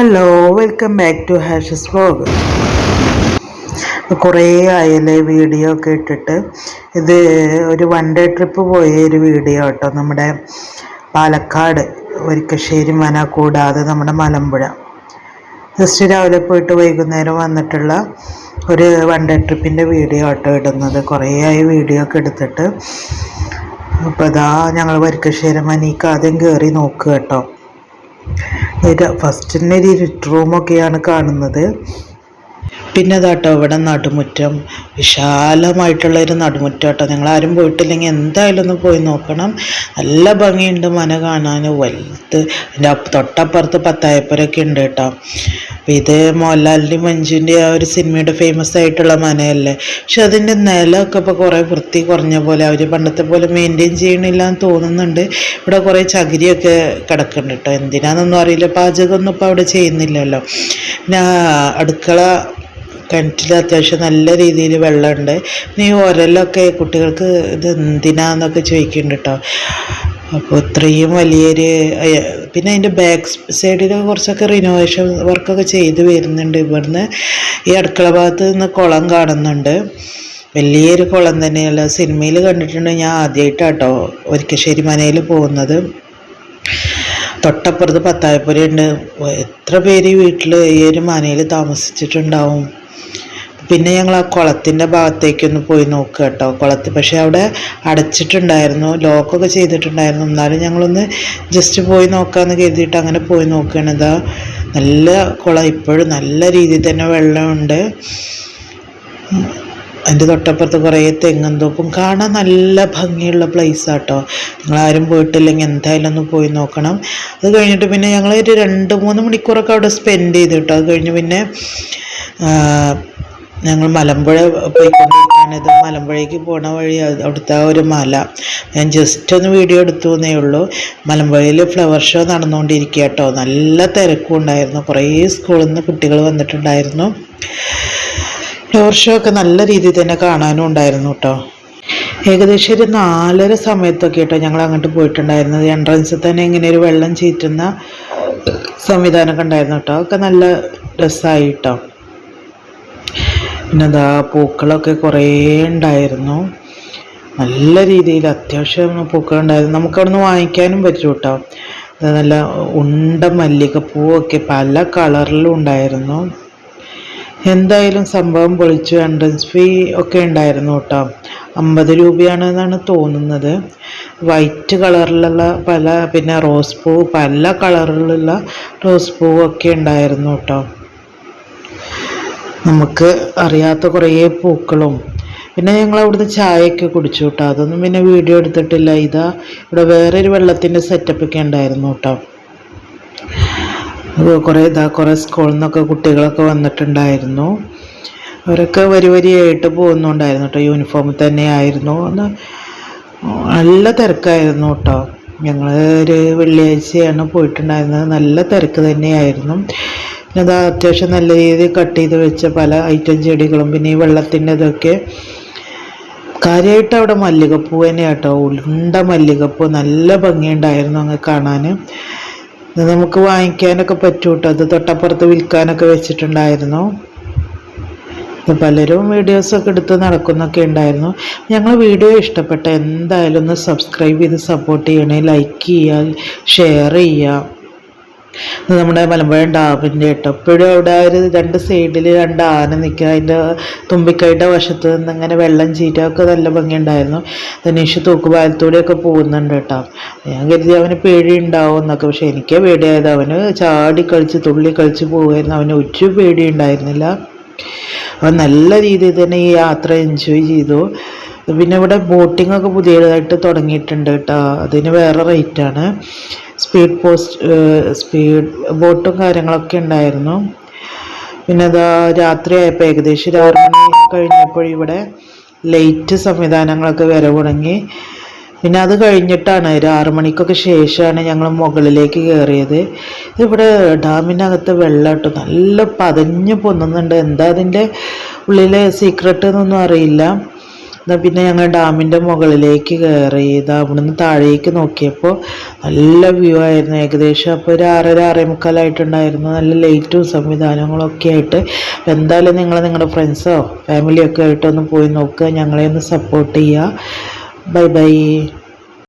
Hello welcome back to ഹാഷസ് vlog കുറേ ആയല്ലേ വീഡിയോ ഒക്കെ ഇട്ടിട്ട്. ഇത് ഒരു വൺ ഡേ ട്രിപ്പ് പോയ ഒരു വീഡിയോ കേട്ടോ. നമ്മുടെ പാലക്കാട് ഒരിക്കശ്ശേരി മന കൂടാതെ നമ്മുടെ മലമ്പുഴ. ജസ്റ്റ് രാവിലെ പോയിട്ട് വൈകുന്നേരം വന്നിട്ടുള്ള ഒരു വൺ ഡേ ട്രിപ്പിന്റെ വീഡിയോ കേട്ടോ ഇടുന്നത്. കുറേ ആയി വീഡിയോ ഒക്കെ എടുത്തിട്ട്. അപ്പോൾ ഇതാ ഞങ്ങൾ വരിക്കശ്ശേരി മനയ്ക്ക് ആദ്യം കയറി നോക്കുക കേട്ടോ. ഇത് ഫസ്റ്റിന്റെ ഒരു ലിറ്റ് റൂമൊക്കെയാണ് കാണുന്നത്. പിന്നെ അതാട്ടോ ഇവിടെ നടുമുറ്റം. വിശാലമായിട്ടുള്ള ഒരു നടുമുറ്റം കേട്ടോ നിങ്ങൾ ആരും പോയിട്ടില്ലെങ്കിൽ എന്തായാലും ഒന്ന് പോയി നോക്കണം. നല്ല ഭംഗിയുണ്ട് മന കാണാൻ. വലുത് അപ്പ- തൊട്ടപ്പുറത്ത് പത്തായപ്പുരൊക്കെ ഉണ്ട് കേട്ടോ അപ്പം ഇത് മോഹൻലാലിന്റെയും മഞ്ജുവിന്റെ ആ ഒരു സിനിമയുടെ ഫേമസ് ആയിട്ടുള്ള മനയല്ലേ. പക്ഷെ അതിന്റെ നിലമൊക്കെ ഇപ്പോൾ കുറേ വൃത്തി കുറഞ്ഞ പോലെ അവർ പണ്ടത്തെ പോലെ മെയിന്റെയിൻ ചെയ്യണില്ല എന്ന് തോന്നുന്നുണ്ട്. ഇവിടെ കുറേ ചകിരിയൊക്കെ കിടക്കുന്നുണ്ട് കേട്ടോ എന്തിനാണെന്നൊന്നും അറിയില്ല. പാചകമൊന്നും ഇപ്പോൾ അവിടെ ചെയ്യുന്നില്ലല്ലോ. പിന്നെ അടുക്കള കിണറ്റിൽ അത്യാവശ്യം നല്ല രീതിയിൽ വെള്ളമുണ്ട്. ഈ ഉരലൊക്കെ കുട്ടികൾക്ക് ഇത് എന്തിനാന്നൊക്കെ ചോദിക്കുന്നുണ്ട് കേട്ടോ അപ്പോൾ ഇത്രയും വലിയൊരു പിന്നെ അതിന്റെ ബാക്ക് സൈഡിൽ കുറച്ചൊക്കെ റിനോവേഷൻ വർക്കൊക്കെ ചെയ്ത് വരുന്നുണ്ട്. ഇവിടുന്ന് ഈ അടുക്കള ഭാഗത്ത് നിന്ന് കുളം കാണുന്നുണ്ട്. വലിയൊരു കുളം തന്നെയല്ല. സിനിമയിൽ കണ്ടിട്ടുണ്ട് ഞാൻ ആദ്യമായിട്ടാട്ടോ ഒരിക്കശ്ശേരി മനയിൽ പോകുന്നത്. തൊട്ടപ്പുറത്ത് പത്തായപ്പുരയുണ്ട്. എത്ര പേര് ഈ വീട്ടിൽ ഈ ഒരു മനയിൽ താമസിച്ചിട്ടുണ്ടാവും? പിന്നെ ഞങ്ങൾ ആ കുളത്തിന്റെ ഭാഗത്തേക്കൊന്ന് പോയി നോക്കുക കേട്ടോ. കുളത്ത് പക്ഷേ അവിടെ അടച്ചിട്ടുണ്ടായിരുന്നു ലോക്കൊക്കെ ചെയ്തിട്ടുണ്ടായിരുന്നു. എന്നാലും ഞങ്ങളൊന്ന് ജസ്റ്റ് പോയി നോക്കാമെന്ന് കരുതിയിട്ട് അങ്ങനെ പോയി നോക്കുകയാണ്. ഇതാ നല്ല കുളം ഇപ്പോഴും നല്ല രീതിയിൽ തന്നെ വെള്ളമുണ്ട്. അതിന്റെ തൊട്ടപ്പുറത്ത് കുറേ തെങ്ങും തോപ്പും. കാണാൻ നല്ല ഭംഗിയുള്ള പ്ലേസ് ആട്ടോ നിങ്ങൾ ആരും പോയിട്ടില്ലെങ്കിൽ എന്തായാലും ഒന്ന് പോയി നോക്കണം. അത് കഴിഞ്ഞിട്ട് പിന്നെ ഞങ്ങൾ ഒരു രണ്ട് മൂന്ന് മണിക്കൂറൊക്കെ അവിടെ സ്പെൻഡ് ചെയ്തു കേട്ടോ. അത് കഴിഞ്ഞ് പിന്നെ ഞങ്ങൾ മലമ്പുഴ പോയിക്കൊണ്ടിരിക്കുകയാണ്. ഇത് മലമ്പുഴയ്ക്ക് പോണ വഴി അവിടുത്തെ ഒരു മല. ഞാൻ ജസ്റ്റ് ഒന്ന് വീഡിയോ എടുത്തു എന്നേ ഉള്ളൂ. മലമ്പുഴയിൽ ഫ്ലവർ ഷോ നടന്നുകൊണ്ടിരിക്കുക കേട്ടോ. നല്ല തിരക്കും ഉണ്ടായിരുന്നു. കുറേ സ്കൂളിൽ നിന്ന് കുട്ടികൾ വന്നിട്ടുണ്ടായിരുന്നു. ഫ്ലവർ ഷോ ഒക്കെ നല്ല രീതിയിൽ തന്നെ കാണാനും ഉണ്ടായിരുന്നു കേട്ടോ. ഏകദേശം ഒരു നാലര സമയത്തൊക്കെ കേട്ടോ ഞങ്ങൾ അങ്ങോട്ട് പോയിട്ടുണ്ടായിരുന്നത്. എൻട്രൻസിൽ തന്നെ ഇങ്ങനെ ഒരു വെള്ളം ചീറ്റുന്ന സംവിധാനമൊക്കെ ഉണ്ടായിരുന്നു കേട്ടോ. ഒക്കെ നല്ല രസമായി കേട്ടോ. പിന്നെ പൂക്കളൊക്കെ കുറേ ഉണ്ടായിരുന്നു. നല്ല രീതിയിൽ അത്യാവശ്യം പൂക്കളുണ്ടായിരുന്നു നമുക്ക് നിന്ന് വാങ്ങിക്കാനും പറ്റും കേട്ടോ നല്ല ഉണ്ട മല്ലികപ്പൂവൊക്കെ പല കളറിലും ഉണ്ടായിരുന്നു. എന്തായാലും സംഭവം പൊളിച്ചു എൻട്രൻസ് ഫീ ഒക്കെ ഉണ്ടായിരുന്നു കേട്ടോ അമ്പത് രൂപയാണെന്നാണ് തോന്നുന്നത്. വൈറ്റ് കളറിലുള്ള പല പിന്നെ റോസ് പൂ പല കളറിലുള്ള റോസ് പൂവൊക്കെ ഉണ്ടായിരുന്നു കേട്ടോ നമുക്ക് അറിയാത്ത കുറേ പൂക്കളും. പിന്നെ ഞങ്ങൾ അവിടുന്ന് ചായയൊക്കെ കുടിച്ചു കേട്ടോ അതൊന്നും പിന്നെ വീഡിയോ എടുത്തിട്ടില്ല. ഇതാ ഇവിടെ വേറൊരു വെള്ളത്തിന്റെ സെറ്റപ്പൊക്കെ ഉണ്ടായിരുന്നു കേട്ടോ കുറേ ഇതാ കുറേ സ്കൂളിൽ നിന്നൊക്കെ കുട്ടികളൊക്കെ വന്നിട്ടുണ്ടായിരുന്നു. അവരൊക്കെ വരി വരിയായിട്ട് പോകുന്നുണ്ടായിരുന്നു കേട്ടോ യൂണിഫോമിൽ തന്നെ ആയിരുന്നു. നല്ല തിരക്കായിരുന്നു കേട്ടോ ഞങ്ങൾ ഒരു വെള്ളിയാഴ്ചയാണ് പോയിട്ടുണ്ടായിരുന്നത്. നല്ല തിരക്ക് തന്നെയായിരുന്നു. പിന്നെ അത് അത്യാവശ്യം നല്ല രീതിയിൽ കട്ട് ചെയ്ത് വെച്ച പല ഐറ്റം ചെടികളും പിന്നെ ഈ വെള്ളത്തിന്റെ ഇതൊക്കെ. കാര്യമായിട്ട് അവിടെ മല്ലികപ്പൂ തന്നെ കേട്ടോ ഉണ്ട മല്ലികപ്പൂ നല്ല ഭംഗിയുണ്ടായിരുന്നു അങ്ങ് കാണാൻ നമുക്ക് വാങ്ങിക്കാനൊക്കെ പറ്റും കേട്ടോ അത് തൊട്ടപ്പുറത്ത് വിൽക്കാനൊക്കെ വെച്ചിട്ടുണ്ടായിരുന്നു. പലരും വീഡിയോസൊക്കെ എടുത്ത് നടക്കുന്നൊക്കെ ഉണ്ടായിരുന്നു. ഞങ്ങൾ വീഡിയോ ഇഷ്ടപ്പെട്ട എന്തായാലും ഒന്ന് സബ്സ്ക്രൈബ് ചെയ്ത് സപ്പോർട്ട് ചെയ്യണേ. ലൈക്ക് ചെയ്യുക ഷെയർ ചെയ്യുക നമ്മുടെ മലമ്പുഴ ഡാമിന്റെ കേട്ടോ. എപ്പോഴും അവിടെ ഒരു രണ്ട് സൈഡിൽ രണ്ട് ആന നിൽക്കുക അതിന്റെ തുമ്പിക്കൈയുടെ വശത്ത് നിന്ന് ഇങ്ങനെ വെള്ളം ചീറ്റൊക്കെ നല്ല ഭംഗിയുണ്ടായിരുന്നു. ധനീഷ് തൂക്കുപാലത്തൂടെയൊക്കെ പോകുന്നുണ്ട് കേട്ടോ. ഞാൻ കരുതി അവന് പേടി ഉണ്ടാവും എന്നൊക്കെ പക്ഷെ എനിക്ക് പേടിയായത് അവന് ചാടി കളിച്ച് തുള്ളി കളിച്ച് പോകുമായിരുന്നു അവന് ഒരു പേടി ഉണ്ടായിരുന്നില്ല. അവൻ നല്ല രീതിയിൽ തന്നെ ഈ യാത്ര എൻജോയ് ചെയ്തു. പിന്നെ ഇവിടെ ബോട്ടിംഗ് ഒക്കെ പുതിയതായിട്ട് തുടങ്ങിയിട്ടുണ്ട് കേട്ടോ. അതിന് വേറെ റേറ്റാണ് സ്പീഡ് പോസ്റ്റ് സ്പീഡ് ബോട്ടും കാര്യങ്ങളൊക്കെ ഉണ്ടായിരുന്നു. പിന്നെ അതാ രാത്രി ആയപ്പോൾ ഏകദേശം ഒരു ആറ് മണി കഴിഞ്ഞപ്പോൾ ഇവിടെ ലൈറ്റ് സംവിധാനങ്ങളൊക്കെ വരവ് തുടങ്ങി. പിന്നെ അത് കഴിഞ്ഞിട്ടാണ് ഒരു ആറ് മണിക്കൊക്കെ ശേഷമാണ് ഞങ്ങൾ മുകളിലേക്ക് കയറിയത്. ഇവിടെ ഡാമിനകത്ത് വെള്ളം കേട്ടോ നല്ല പതഞ്ഞ് പൊന്നുന്നുണ്ട് എന്താ അതിന്റെ ഉള്ളിലെ സീക്രട്ട് എന്നൊന്നും അറിയില്ല. എന്നാൽ പിന്നെ ഞങ്ങൾ ഡാമിന്റെ മുകളിലേക്ക് കയറി ഇത് അവിടുന്ന് താഴേക്ക് നോക്കിയപ്പോൾ നല്ല വ്യൂ ആയിരുന്നു. ഏകദേശം അപ്പോൾ ഒരു ആറര ആറേ മുക്കാലായിട്ടുണ്ടായിരുന്നു. നല്ല ലൈറ്റും സംവിധാനങ്ങളൊക്കെ ആയിട്ട്. എന്തായാലും നിങ്ങൾ നിങ്ങളുടെ ഫ്രണ്ട്സോ ഫാമിലിയൊക്കെ ആയിട്ടൊന്ന് പോയി നോക്കുക. ഞങ്ങളെ ഒന്ന് സപ്പോർട്ട് ചെയ്യുക. Bye bye